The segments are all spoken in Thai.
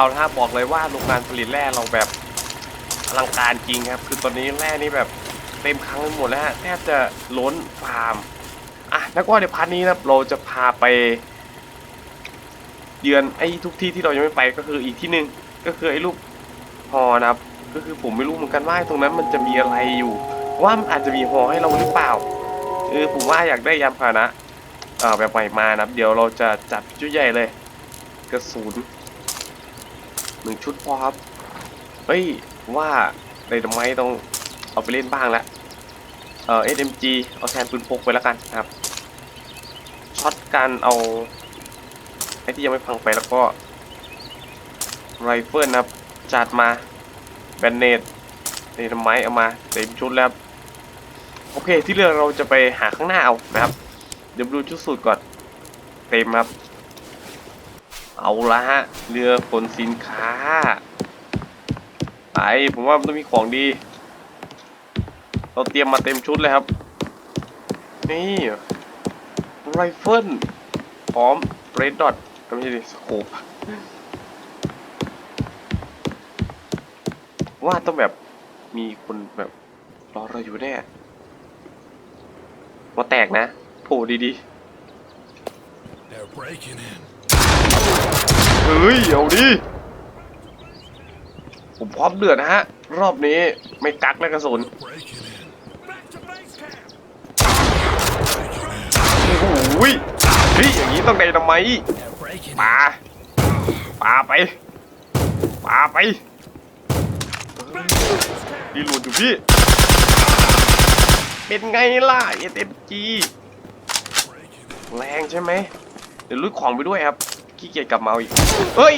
เอาละครับบอกเลยว่าโรงงานผลิตแร่เราแบบอลังการจริงครับ คือตอนนี้แร่นี่แบบเต็มครั้งไปหมดแล้วฮะแทบจะล้นฟาร์มอะแล้วก็ในพาร์ทนี้นะครับเราจะพาไป เยือนไอ้ทุกที่ที่เรายังไม่ไปก็คืออีกที่หนึ่งก็คือไอ้ลูกฮอนะครับ ก็คือผมไม่รู้เหมือนกันว่าตรงนั้นมันจะมีอะไรอยู่ ว่ามันอาจจะมีฮอให้เราหรือเปล่าเออผมว่าอยากได้ยานพาหนะเอ่อแบบใหม่มานะครับ เดี๋ยวเราจะจัดชุดใหญ่เลย กระสุน หนึ่งชุดพอครับ เฮ้ยว่าในดไม้ต้องเอาไปเล่นบ้างแล้วเอ่อ SMG เอาแทนปืนพกไปแล้วกันนะครับช็อตกันเอาไอ้ที่ยังไม่พังไปแล้วก็ไรเฟิลนะครับจัดมาแบนเนตในดไม้เอามาเต็มชุดแล้วโอเคที่เหลือเราจะไปหาข้างหน้าเอานะครับเดี๋ยวดูชุดสูตรก่อนเต็มครับ เอาละฮะ เรือขนสินค้า ไป ผมว่ามันต้องมีของดี เราเตรียมมาเต็มชุดเลยครับ นี่ไรเฟิลพร้อมเรดดอทไม่ใช่ดิสโคปว่าต้องแบบมีคนแบบรอเราอยู่แน่มาแตกนะโผล่ดีๆ เฮ้ยเอาดิผมพร้อมเดือดนะฮะ รอบนี้ไม่กักและกระสุน Breaking in. โอ้โหยเฮ้ยอย่างนี้ต้องไดนาไมต์ They're breaking ปาปาไปปาไปดีหลุดอยู่พี่ เป็นไงล่ะ SMG breaking แรงใช่ไหม เดี๋ยวลุยของไปด้วยครับ ขี้เกียจกลับมาเอาอีกเฮ้ย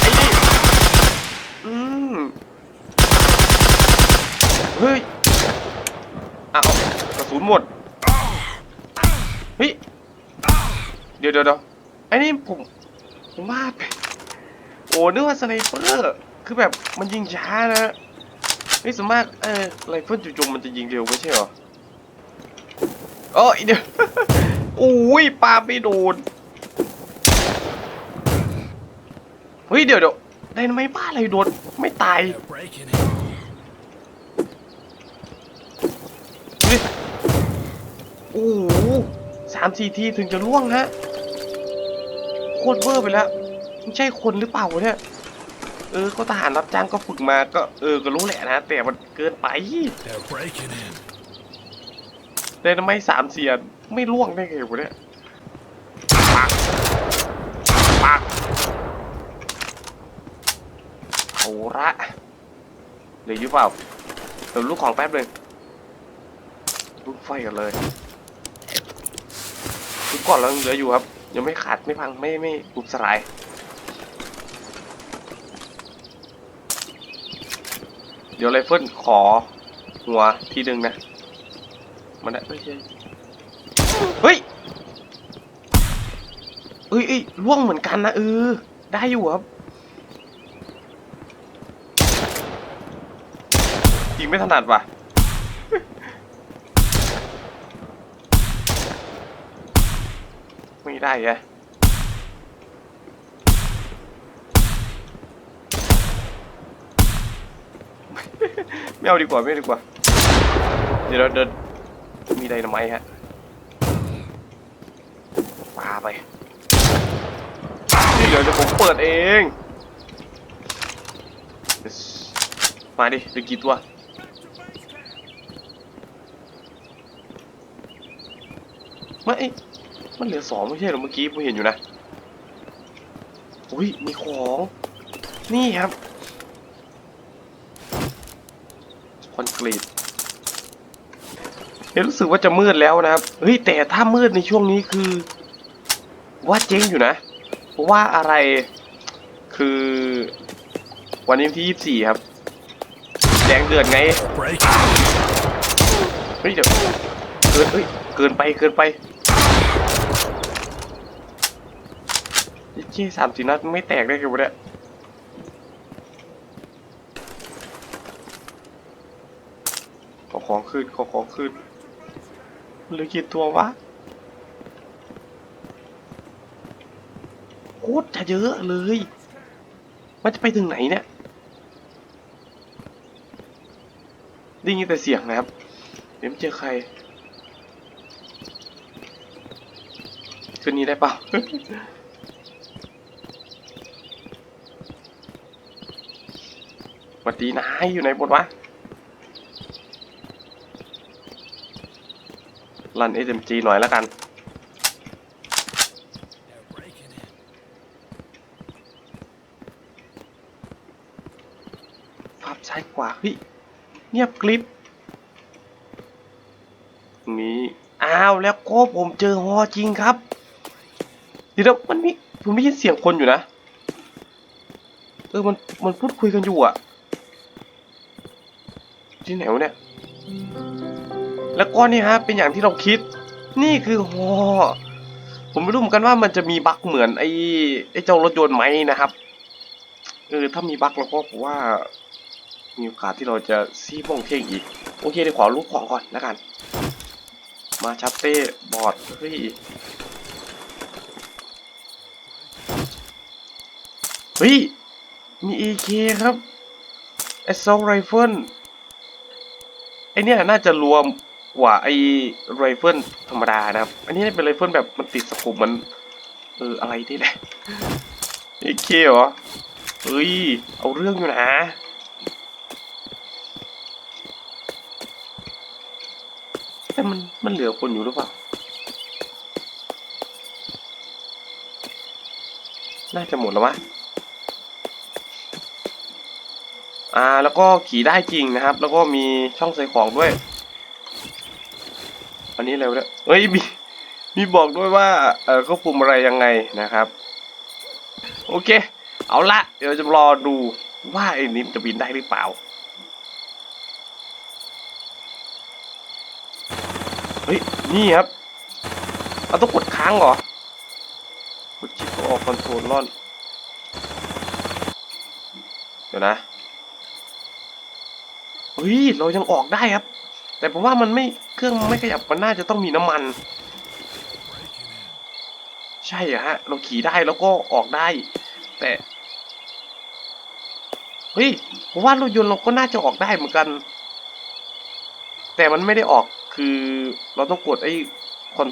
ไอ้นี่อืมเฮ้ยอ้าวกระสุนหมด เฮ้ยเดี๋ยวเดี๋ยวเดี๋ยวไอ้นี่ผมผมว่าไปโอ้นึกว่าสไนเปอร์ คือแบบมันยิงช้านะเฮ้ยสวนมากเออไรเฟิลจู่ๆมันจะยิงเร็วไม่ใช่เหรอโอ้ยเดี๋ยวโอ้ยปาไม่โดน เฮ้ยเดี๋ยวเดี๋ยวไดนาไมต์บ้าอะไรโดนไม่ตาย They're breaking in. ดูดิโอ้โหสามสี่ทีถึงจะล่วงฮะโคตรเวอร์ไปแล้วไม่ใช่คนหรือเปล่าวะเนี่ยเออก็ทหารรับจ้างก็ฝึกมาก็เออก็รู้แหละนะแต่มันเกินไป They're breaking in. ไดนาไมต์สามเสียนไม่ล่วงได้ไงวะเนี่ยปักปัก เอาละหลือยู่เปล่าเดี๋ยวลูกของแป๊บเลยลูกไฟกันเลยทุกก่อนเรายังเหลืออยู่ครับ ยังไม่ขาดไม่พังไม่ไม่บุบสลายเดี๋ยวไรเฟิลขอหัวทีหนึ่งนะ มันนะไม่ใช่เฮ้ยเอ้ยเอ้ยล่วงเหมือนกันนะเออ ได้อยู่ครับ งไม่ถนัดว่ะ ไม่ได้แกไม่เอาดีกว่าไม่ดีกว่า เดี๋ยวเราเดินมีไดนาไมฮะปาไปนี่เดี๋ยวเดี๋ยวผมเปิดเอง มาดิเหลือกี่ตัว ไม่มันเหลือสองไม่ใช่เหรอเมื่อกี้ผมเห็นอยู่นะ อุ้ยมีของ นี่ครับ คอนกรีตเฮ้ยรู้สึกว่าจะมืดแล้วนะครับ เฮ้ยแต่ถ้ามืดในช่วงนี้คือ ว่าเจ๊งอยู่นะ เพราะว่าอะไรคือ วันนี้วันที่24ครับ แดงเดือดไง Breaking. เฮ้ยเดี๋ยวเกินเฮ้ยเกินไปเกินไป เจ๊สามสี่นัดไม่แตกได้ไงวะเนี่ยขอของคืนขอของคืนเหลือกี่ตัววะโคตรจะเยอะเลย มันจะไปถึงไหนเนี่ยได้ยินแต่เสียงนะครับ เดี๋ยวไม่เจอใครคืนนี้ได้ปล่า ส วัสดีนายอยู่ไหนหมดวะรัน SMG หน่อยแล้วกัน ภาพซ้ายขวาเฮ้ยเงียบกริบนี่อ้าวแล้วก็ผมเจอฮอจริงครับ เดี๋ยวมันมีผมได้ยินเสียงคนอยู่นะ เออมันมันพูดคุยกันอยู่อะ ที่ไหนวะเนี่ย แล้วก็นี่ฮะ เป็นอย่างที่เราคิด นี่คือฮอผมไม่รู้เหมือนกันว่ามันจะมีบั๊กเหมือนไอ้ไอ้เจ้ารถยนต์ไหมนะครับ เออ ถ้ามีบั๊กแล้วก็ผมว่า มีโอกาสที่เราจะซีโมงเท่งอีก โอเคเดี๋ยวขอรูปของก่อนแล้วกัน มาชัปเต้บอร์ดเฮ้ยเฮ้ย มี AK ครับ Assault Rifle ไอเนี่ยน่าจะรวมกว่าไอไรเฟิลธรรมดานะครับ อันนี้เป็นไรเฟิลแบบมันติดสกุปมัน เอออะไรนี่แหละ AK เหรอเฮ้ย เอาเรื่องอยู่นะแต่มันมันเหลือคนอยู่หรือเปล่า น่าจะหมดแล้ววะ อ่าแล้วก็ขี่ได้จริงนะครับ แล้วก็มีช่องใส่ของด้วย อันนี้เร็วแล้วเฮ้ยมีมีบอกด้วยว่าเออควบคุมอะไรยังไงนะครับ โอเค เอาละเดี๋ยวจะรอดูว่าไอ้นิมจะบินได้หรือเปล่าเฮ้ยนี่ครับเราต้องกดค้างเหรอกดชิปออกคอนโทรลล่อน เดี๋ยวนะ เฮ้ยเรายังออกได้ครับ แต่ผมว่ามันไม่เครื่องไม่ขยับมันน่าจะต้องมีน้ำมัน ใช่เหรอฮะ เราขี่ได้แล้วก็ออกได้ แต่เฮ้ยผมว่ารถยนต์เราก็น่าจะออกได้เหมือนกัน แต่มันไม่ได้ออกคือเราต้องกดไอ้คอน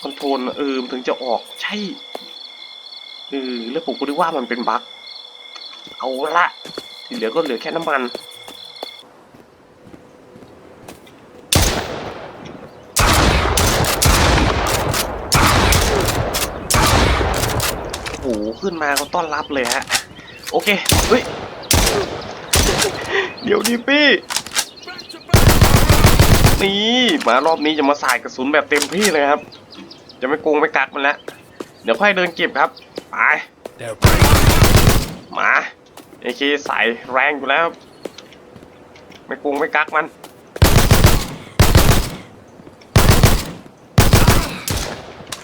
คอนโทรลเออมันถึงจะออกใช่เออแล้วผมก็นึกว่ามันเป็นบั๊กเอาละที่เหลือก็เหลือแค่น้ำมัน โอ้โหขึ้นมาก็ต้อนรับเลยฮะ โอเค เฮ้ย เดี๋ยวดิปี้นี่มารอบนี้จะมาสายกระสุนแบบเต็มที่เลยครับ จะไม่โกงไม่กักมันแล้ว เดี๋ยวค่อยเดินเก็บครับ ไปมาเอเคใส่แรงอยู่แล้ว ไม่โกงไม่กักมัน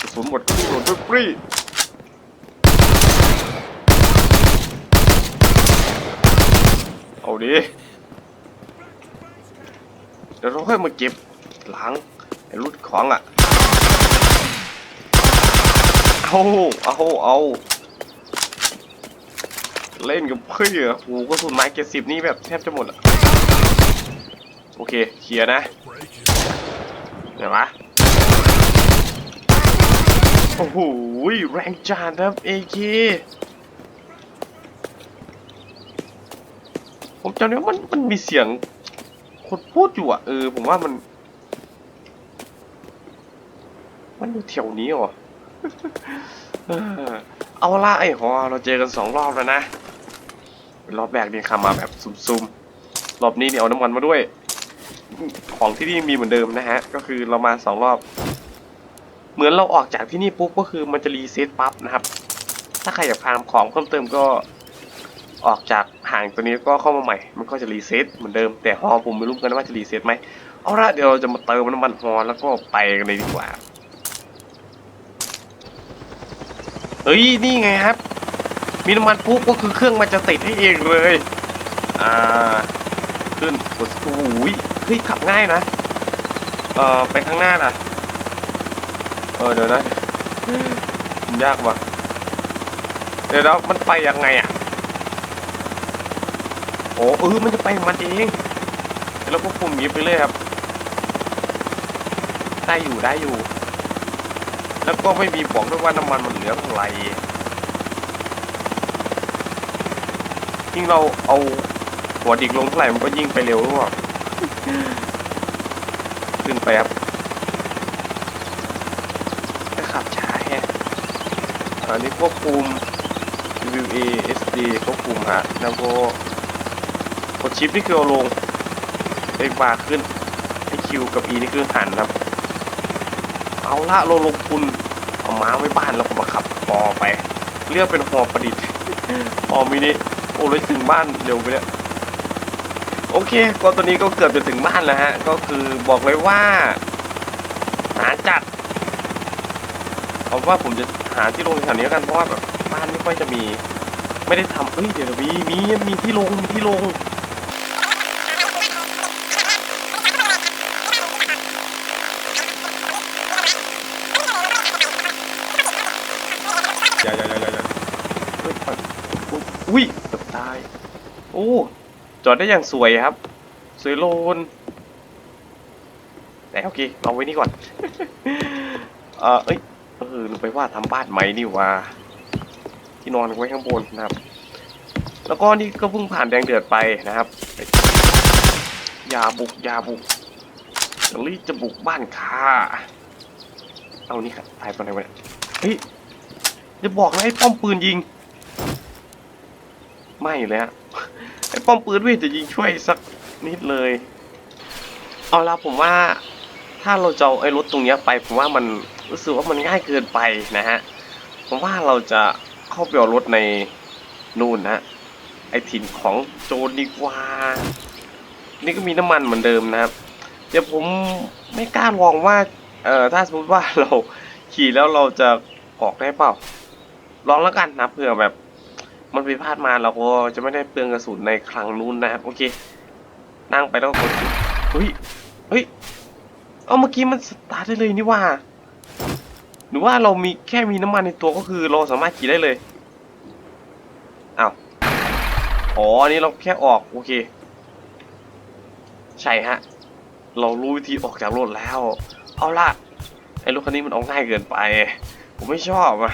กระสุนหมดก็โดนปรี เอาดิเดี๋ยวเราค่อยมาเก็บหลังไอ้รุดของอะเอาเอาเอาเล่นกับเพื่อนโอ้โหกระสุนไม้เจ็ดสิบนี่แบบแทบจะหมดอะโอเคเคลียร์นะเดี๋ยววะโอ้โหแรงจานครับ AK ผมจำได้ว่ามันมันมีเสียงคนพูดอยู่อะเออ ผมว่ามัน มันอยู่แถวนี้เหรอเอเอาละไอ้หอเราเจอกันสองรอบแล้วนะ รอบแรกนี่ขับมาแบบซุ่มๆ รอบนี้เนี่ยเอาน้ำมันมาด้วย ของที่นี่มีเหมือนเดิมนะฮะ ก็คือเรามาสองรอบ เหมือนเราออกจากที่นี่ปุ๊บก็คือมันจะรีเซ็ตปั๊บนะครับ ถ้าใครอยากฟามของเพิ่มเติมก็ ออกจากห่างตัวนี้ก็เข้ามาใหม่ มันก็จะรีเซ็ตเหมือนเดิม แต่ฮอผมไม่รู้กันว่าจะรีเซ็ตไหมเอาละเดี๋ยวเราจะมาเติมน้ำมันฮอแล้วก็ไปกันเลยดีกว่า เฮ้ย นี่ไงครับ มีน้ำมันปุ๊บก็คือเครื่องมันจะติดให้เองเลย อ่า ขึ้นกดโอ้ยเฮ้ยขับง่ายนะ เอ่อ ไปข้างหน้าน่ะ เออเดี๋ยวนะมันยากว่ะ เดี๋ยวแล้วมันไปยังไงอะ โอ้เออมันจะไปของมันเองแล้วก็ปุ่มยิบไปเลยครับ ได้อยู่ได้อยู่ แล้วก็ไม่มีบอกด้วยว่าน้ำมันมันเหลือเท่าไหร่ยิ่งเราเอาหัวดิกลงเท่าไหร่มันก็ยิ่งไปเร็วหรือเปล่าขึ้นไปครับจะขับช้าแฮะอันนี้ควบคุม WA SD ควบคุมฮะแล้วก็ กดชิปนี่คือเอาลงเล็กบาร์ขึ้นให้คิวกับ E นี่คือหันครับ เอาละเราลงทุนเอาม้าไว้บ้านแล้วก็มาขับปอไปเรียกเป็นหอประดิษฐ์หอมินิโอ้เลยถึงบ้านเร็วไปเนี่ยโอเคก็ตอนนี้ก็เกือบจะถึงบ้านแล้วฮะ ก็คือบอกเลยว่าหาจัดเอาว่าผมจะหาที่ลงแถวนี้กันเพราะว่าแบบบ้านไม่ค่อยจะมี ไม่ได้ทำเอ้ยเดี๋ยวมีมีมีที่ลงมีที่ลง อย่าอย่าอย่าอย่าอย่าเฮ้ยปัดอุ้ยเกือบตาย โอ้จอดได้อย่างสวยครับ สวยโลนแต่โอเคเอาไว้นี่ก่อน เออเอ้ยเออลืมไปว่าทำบ้านใหมนี่ว่า ที่นอนไว้ข้างบนนะครับ แล้วก็นี่ก็เพิ่งผ่านแดงเดือดไปนะครับอย่าบุกอย่าบุกจะรีจะบุกบ้านข้าเอานี่ครับตายตอนไหนวะเนี่ยเฮ้ยจะบอกนะไอ้ป้อมปืนยิง ไม่เลยฮะ ไอ้ป้อมปืนไม่จะยิงช่วยสักนิดเลย เอาละผมว่า ถ้าเราจะเอาไอ้รถตรงนี้ไป ผมว่ามันรู้สึกว่ามันง่ายเกินไปนะฮะ ผมว่าเราจะเข้าไปเอารถในนู่นนะไอ้ถิ่นของโจรดีกว่า นี่ก็มีน้ำมันเหมือนเดิมนะครับ เดี๋ยวผมไม่กล้าลองว่า เอ่อ ถ้าสมมติว่าเราขี่แล้วเราจะออกได้เปล่า ลองแล้วกันนะเผื่อแบบ มันผิพลาดมาเราก็จะไม่ได้เปลืองกระสุนในครั้งนู้นนะครับโอเค นั่งไปแล้วกดเฮ้ยเฮ้ยเอาเมื่อกี้มันสตาร์ทได้เลยนี่ว่า หรือว่าเรามีแค่มีน้ำมันในตัวก็คือเราสามารถขี่ได้เลยอ้าวอ๋ออันนี้เราแค่ออกโอเค ใช่ฮะ เรารู้วิธีออกจากรถแล้ว เอาล่ะไอ้รถคันนี้มันเอาง่ายเกินไป ผมไม่ชอบอะ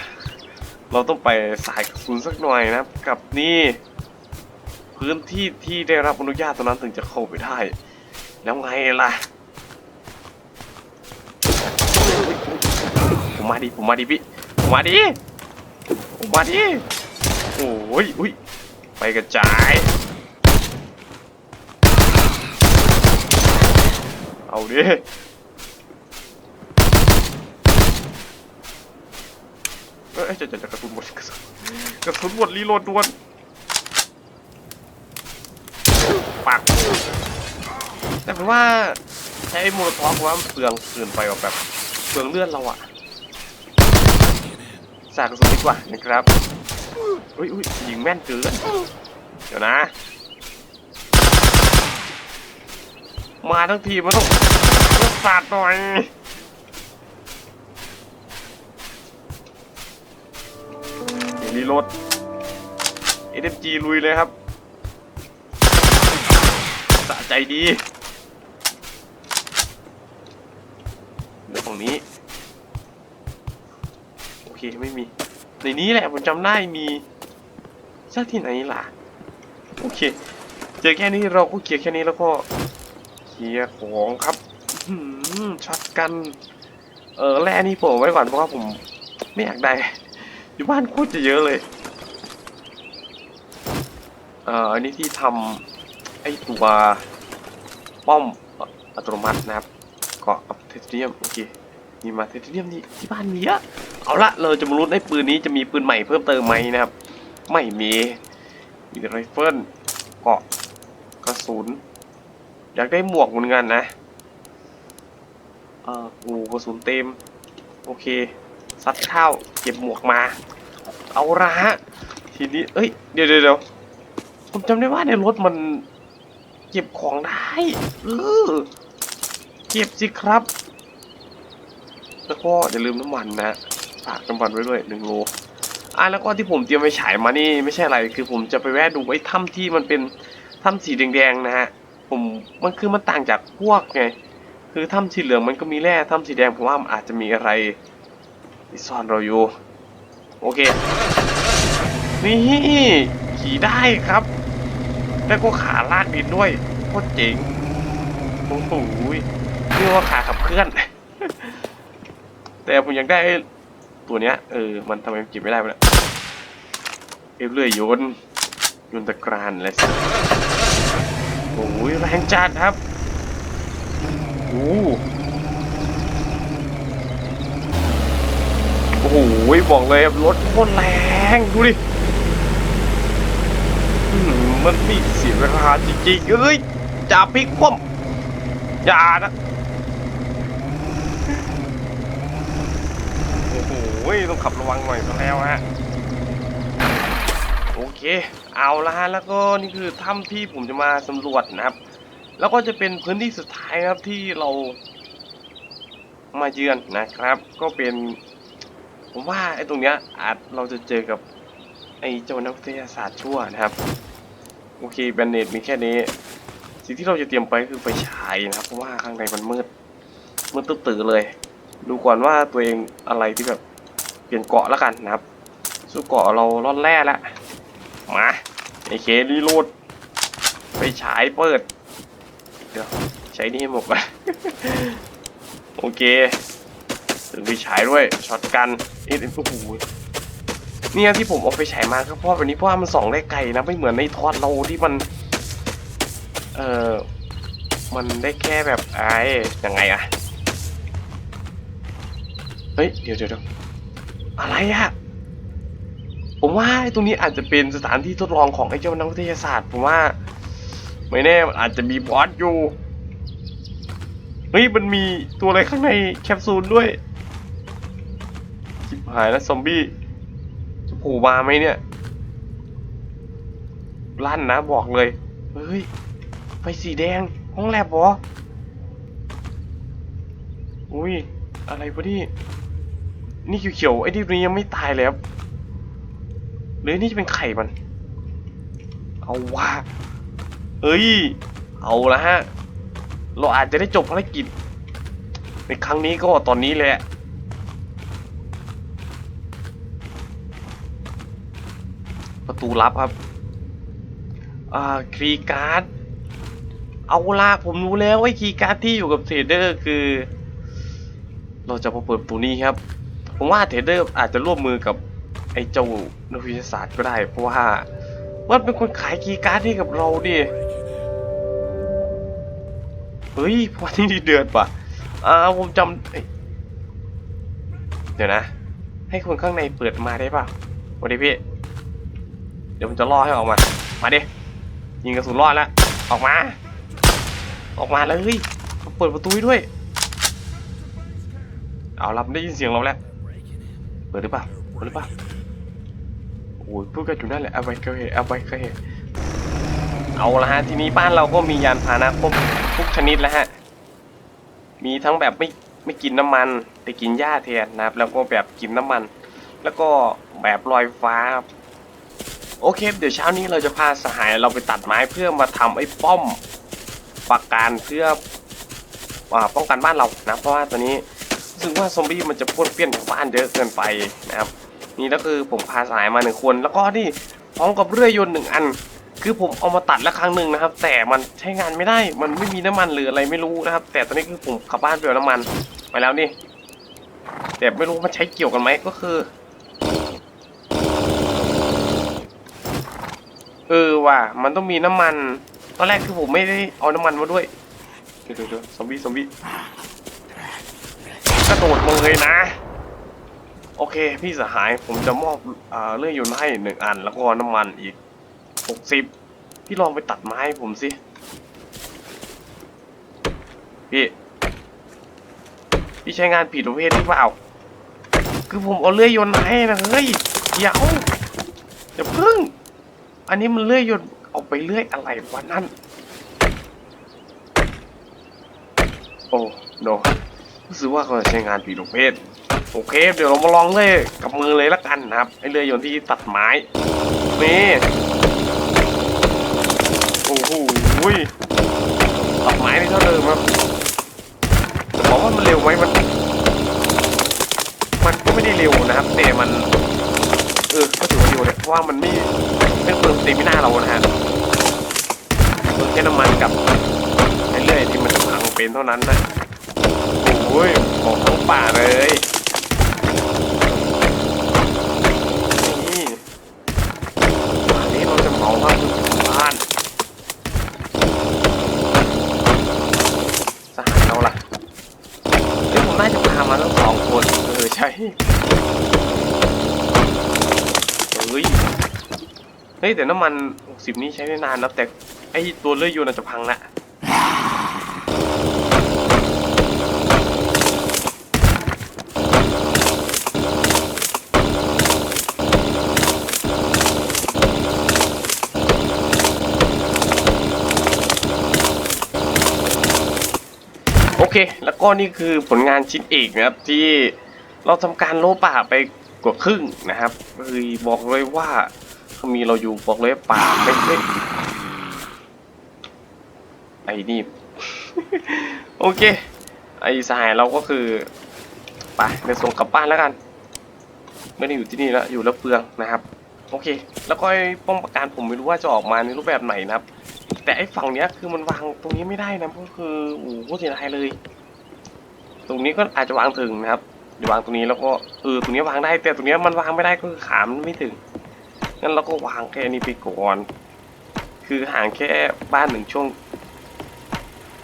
เราต้องไปสายกระสุนสักหน่อยนะครับ กับนี่พื้นที่ที่ได้รับอนุญาตตอนนั้นถึงจะเข้าไปได้ แล้วไงล่ะ ผมมาดิ ผมมาดิพี่ ผมมาดิ ผมมาดิ โอ้ยอุ้ย ไปกระจาย เอาดิ เอ้ยจะจะจะกระสุนหมดกระสุนกระสุนหมดรีโหลดด่วนปักแต่ผมว่าใช้โมโนทอกว่าเปลืองเกินไปแบบเปลืองเลือดเราอะสากกระสุนดีกว่านะครับอุ้ยอุ้ยยิงแม่นเกินเดี๋ยวนะ มาทั้งทีมันต้องต้องสาดหน่อย โหลด SMG ลุยเลยครับสะใจดีเรื่องของนี้ โอเคไม่มี ในนี้แหละผมจำได้มีสักที่ไหนล่ะ โอเค เจอแค่นี้เราก็เคลียร์แค่นี้แล้วก็เคลียร์ของครับช็อตกัน เออแร่นี่ผมไว้ก่อนเพราะว่าผมไม่อยากได้ อยู่บ้านโคตรจะเยอะเลย เอ่อ อันนี้ที่ทำไอ้ตัวป้อมอัตโนมัตินะครับเกาะกับเทเนียมโอเคมีมาเทเนียมนี่ที่บ้านมีเยอะเอาละเราจะมาลุ้นไอ้ปืนนี้จะมีปืนใหม่เพิ่มเติมไหมนะครับ ไม่มีมีไรเฟิลเกาะกระสุนอยากได้หมวกเหมือนกันนะ เออโอ้กระสุนเต็ม โอเค ซัดข้าวเก็บหมวกมา เอาละฮะทีนี้เอ้ยเดี๋ยวเดี๋ยวผมจำได้ว่าในรถมัน เก็บของได้เออเก็บสิครับ แล้วก็อย่าลืมน้ำมันนะฝากน้ำมันไว้ด้วยหนึ่งโลอะแล้วก็ที่ผมเตรียมไปฉายมานี่ไม่ใช่อะไรคือผมจะไปแวะดูไอ้ถ้ำที่มันเป็นถ้ำสีแดงๆนะฮะผมมันคือมันต่างจากพวกไงคือถ้ำสีเหลืองมันก็มีแร่ถ้ำสีแดงผมว่ามันอาจจะมีอะไร ที่ซ่อนเราอยู่ โอเค นี่ขี่ได้ครับ แล้วก็ขาลากดินด้วยโคตรเจ๋งโอ้โหเรียกว่าขาขับเคลื่อน แต่ผมยากได้ตัวเนี้ยเออ มันทำไมเก็บไม่ได้วะเนี่ยเอฟเลื่อยโยนโยนตะกรานอะไรสักโอ้ยแรงจัดครับโอ้ อ้โหบอกเลยรถโคตรแรงดูดิมันมีเสียเวลาจริงๆเอ้ยจ่าพลิกคว่ำอย่านะโอ้โหต้องขับระวังหน่อยซะแล้วฮะโอเค เอาละฮะแล้วก็นี่คือถ้ำที่ผมจะมาสำรวจนะครับ แล้วก็จะเป็นพื้นที่สุดท้ายครับที่เรามาเยือนนะครับ ก็เป็น ผมว่าไอ้ตรงเนี้ยอาจเราจะเจอกับไอ้เจ้านักวิทยาศาสตร์ชั่วนะครับ โอเคแบนเนตมีแค่นี้ สิ่งที่เราจะเตรียมไปคือไฟฉายนะครับ เพราะว่าข้างในมันมืดมืดตึ๊บตื่อเลย ดูก่อนว่าตัวเองอะไรที่แบบเปลี่ยนเกาะแล้วกันนะครับ สู้เกาะเราล่อนแร่แล้วมาไอเครีโหลดไปฉายเปิด เดี๋ยวใช้นี่ให้หมดก่อนโอเค ถึงไปฉายด้วยช็อตกันเอ็ดโอ้โหเนี่ยที่ผมเอาไปฉายมาก็เพราะวันนี้เพราะว่ามันส่องได้ไกลนะไม่เหมือนในทอดเราที่มัน เออมันได้แค่แบบไอ้ยังไงอะเฮ้ยเดี๋ยวเดี๋ยวเดี๋ยวอะไรอะผมว่าไอ้ตรงนี้อาจจะเป็นสถานที่ทดลองของไอ้เจ้านักวิทยาศาสตร์ผมว่า ไม่แน่มันอาจจะมีบอสอยู่เฮ้ยมันมีตัวอะไรข้างในแคปซูลด้วย หายแล้วซอมบี้จะโผล่มาไหมเนี่ย ลั่นนะบอกเลย เฮ้ย ไฟสีแดง ห้องแลบบออุ้ย อะไรวะนี่ นี่เขียวๆ ไอ้ที่นี้ยังไม่ตายเลยครับหรือนี่จะเป็นไข่มัน เอาว่าเอ้ย เอาละฮะ เราอาจจะได้จบภารกิจ ในครั้งนี้ก็ตอนนี้แหละ ประตูลับครับ อ่าครีการ์ด เอาละผมรู้แล้วไอ้คีการ์ดที่อยู่กับเทรดเดอร์คือ เราจะมาเปิดประตูนี้ครับ ผมว่าเทรดเดอร์อาจจะร่วมมือกับไอ้เจ้านักวิทยาศาสตร์ก็ได้ เพราะว่ามันเป็นคนขายคีการ์ดให้กับเราดิ เฮ้ยพอที่นี่เดือดป่ะ อ่าผมจำเอ้ยเดี๋ยวนะ ให้คนข้างในเปิดมาได้ป่ะสวัสดีพี่ เดี๋ยวผมจะล่อให้ออกมา มาดิยิงกระสุนรอดแล้ว ออกมา ออกมาเลย เปิดประตูด้วย เอารับได้ยินเสียงเราแล้ว เปิดหรือเปล่า เปิดหรือเปล่า โอ้ยพูดกันอยู่นั่นแหละเอาไปก็เห็นเอาไปก็เห็นเอาละฮะ ทีนี้บ้านเราก็มียานพาหนะครบทุกชนิดแล้วฮะ มีทั้งแบบไม่ไม่กินน้ำมัน แต่กินหญ้าแทนนะครับ แล้วก็แบบกินน้ำมัน แล้วก็แบบลอยฟ้าครับ โอเค เดี๋ยวเช้านี้เราจะพาสหายเราไปตัดไม้เพื่อมาทำไอ้ป้อมปราการเพื่ออป้องกันบ้านเรานะเพราะว่าตอนนี้รู้สึกว่าซอมบี้มันจะพ่นเปี้ยนบ้านเยอะเกินไปนะครับ นี่ก็คือผมพาสายมาหนึ่งคน แล้วก็นี่พร้อมกับเรือยนต์หนึ่งอัน คือผมเอามาตัดแล้วครั้งหนึ่งนะครับ แต่มันใช้งานไม่ได้มันไม่มีน้ำมันหรืออะไรไม่รู้นะครับ แต่ตอนนี้คือผมขับบ้านไปเอาน้ำมันไปแล้วนี่แต่ไม่รู้มันใช้เกี่ยวกันไหมก็คือ เออว่ะ มันต้องมีน้ำมัน ตอนแรกคือผมไม่ได้เอาน้ำมันมาด้วย เดี๋ยวเดี๋ยวเดี๋ยวซอมบี้ซอมบี้กระโดดมาเลยนะ โอเค พี่สหายผมจะมอบอ่าเลื่อยยนต์ให้หนึ่งอัน แล้วก็น้ำมันอีกหกสิบพี่ลองไปตัดไม้ให้ผมสิ พี่ พี่ใช้งานผิดประเภทหรือเปล่า คือผมเอาเลื่อยยนต์ให้นะเฮ้ยเดี๋ยวอย่าพึ่ง อันนี้มันเลื่อยยนต์ออกไปเลื่อยอะไรวะนั่น โอ้โนรู้สึกว่าเขาจะใช้งานผิดประเภทโอเค เดี๋ยวเรามาลองเลื่อยกับมือเลยละกันนะครับไอเลื่อยยนต์ที่ตัดไม้นี่โอ้โหโหดไม้นี่เท่าเดิมครับแต่บอกว่ามันเร็วไหมมัน มันก็ไม่ได้เร็วนะครับแต่มัน ว่าเร็วเลยเพราะว่ามันไม่ไม่เปลืองสเตมิน่าเรานะฮะเปลืองแค่น้ำมันกับไอ้เรื่อยที่มันพังเป็นเท่านั้นนะโอ้ยของทั้งป่าเลยนี่ป่านี้เราจะเหมาบ้านบ้านสหายเราล่ะเฮ้ยผมน่าจะพามาทั้งสองคนเออใช่ เฮ้ย เฮ้ยแต่น้ำมัน60นี้ใช้ได้นานนะแต่ไอตัวเลื่อยยนอาจจะพังละโอเค แล้วก็นี่คือผลงานชิ้นเอกนะครับที่เราทำการโลป่าไป กว่าครึ่งนะครับคือบอกเลยว่าถ้ามีเราอยู่บอกเลยว่าป่าไม่ไม่ไอ้นี่โอเค ไอ้สหายเราก็คือไปในส่งกลับบ้านแล้วกัน ไม่ได้อยู่ที่นี่แล้วอยู่แล้วเปลืองนะครับ โอเค แล้วก็ไอ้ป้อมปราการผมไม่รู้ว่าจะออกมาในรูปแบบไหนนะครับ แต่ไอ้ฝั่งเนี้ยคือมันวางตรงนี้ไม่ได้นะก็คือโอ้โหเสียดายเลย ตรงนี้ก็อาจจะวางถึงนะครับ เดี๋ยววางตรงนี้แล้วก็เออตรงนี้วางได้แต่ตรงนี้มันวางไม่ได้ก็คือขามนไม่ถึงงั้นเราก็วางแค่นี้ไปก่อน คือห่างแค่บ้านหนึ่งช่วง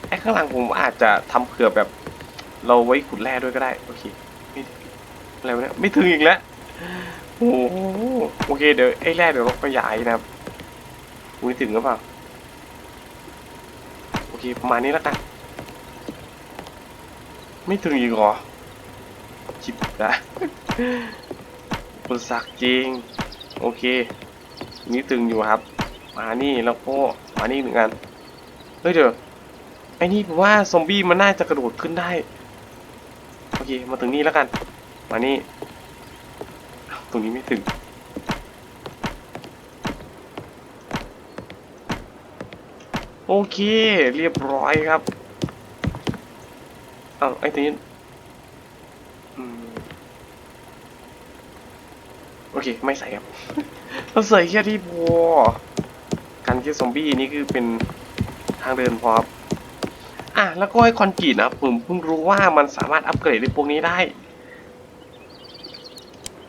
ไอ้ข้างหลังผมอาจจะทำเผื่อแบบ เราไว้ขุดแร่ด้วยก็ได้โอเคไม่อะไรวะเนี่ยไม่ถึงอีกแล้วโอ้โหโอเคเดี๋ยวไอ้แร่เดี๋ยวเราขยายนะครับอุ้ยถึงหรือเปล่าโอเคประมาณนี้แล้วกันไม่ถึงอีกเหรอ จิบนะคุณสักจริง โอเค นี่ตึงอยู่ครับ มานี่แล้วก็มานี่หนึ่งอัน เฮ้ยเดี๋ยวไอ้นี่ผมว่าซอมบี้มันน่าจะกระโดดขึ้นได้ โอเค มาถึงนี่แล้วกัน มานี่อ้ตรงนี้ไม่ถึง โอเค เรียบร้อยครับ เอาไอ้ตัวนี้ อืมโอ เค ไม่ใส่ครับเราใส่แค่ที่พอการที่ซอมบี้นี่คือเป็นทางเดินพอครับอะแล้วก็ไอ้คอนกรีตนะครับผมเพิ่งรู้ว่ามันสามารถอัปเกรดในพวกนี้ได้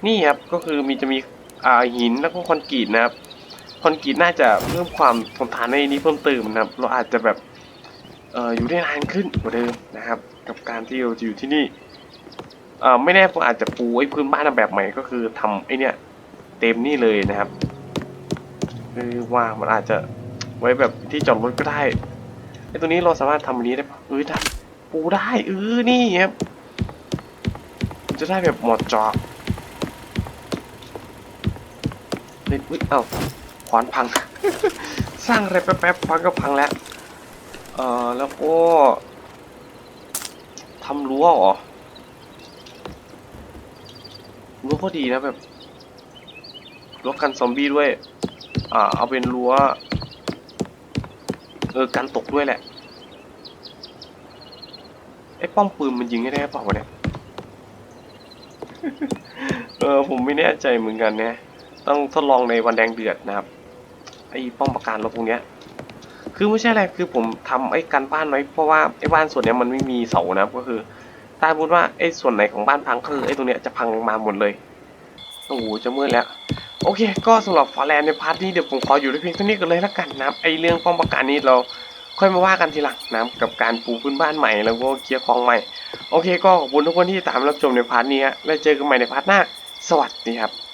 นี่ครับก็คือมีจะมีอ่าหินแล้วก็คอนกรีตนะครับคอนกรีตน่าจะเพิ่มความทนทานในนี้เพิ่มเติมนะครับ เราอาจจะแบบเอ่ออยู่ได้นานขึ้นกว่าเดิมนะครับ กับการที่เราจะอยู่ที่นี่ อ่อไม่แน่ผมอาจจะปูไอ้พื้นบ้านแบบใหม่ก็คือทำไอ้เนี่ยเต็มนี่เลยนะครับคือว่ามันอาจจะไว้แบบที่จอดรถก็ได้ไอ้ตัวนี้เราสามารถทำอันนี้ได้ปะเออได้ปูได้เออนี่ครับจะได้แบบหมดจอเฮ้ยอุ๊ยเอ้าขวานพัง สร้างอะไรแป๊บๆขวานก็พังแล้ว เอ่อแล้วก็ทำรั้วเหรอ รั้วก็ดีนะแบบรั้วกันซอมบี้ด้วย อ่า เอาเป็นรั้ว เออกันตกด้วยแหละ ไอ้ป้อมปืนมันยิงให้ได้เปล่าวะเนี่ย เออผมไม่แน่ใจเหมือนกันเนี่ย ต้องทดลองในวันแดงเดือดนะครับ ไอ้ป้อมปราการเราพวกเนี้ยคือไม่ใช่อะไรคือผมทำไอ้กันบ้านไว้เพราะว่าไอ้บ้านส่วนเนี้ยมันไม่มีเสานะครับก็คือาพูดว่าไอ้ส่วนไหนของบ้านพังคือไอ้ตรงเนี้ยจะพังมาหมดเลยโอ้โหจะมืดแล้ว โอเค ก็สำหรับฟอร์แลนในพาร์ทนี้เดี๋ยวผมขออยู่ด้วยเพียงเท่านี้กันเลยละกันนะไอ้เรื่องป้อมประการนี้เราค่อยมาว่ากันทีหลังนะกับการปูพื้นบ้านใหม่แล้วก็เคลียร์คลองใหม่ โอเค ก็ขอบคุณทุกคนที่ตามรับชมในพาร์ทนี้ฮะแล้วเจอกันใหม่ในพาร์ทหน้า สวัสดีครับ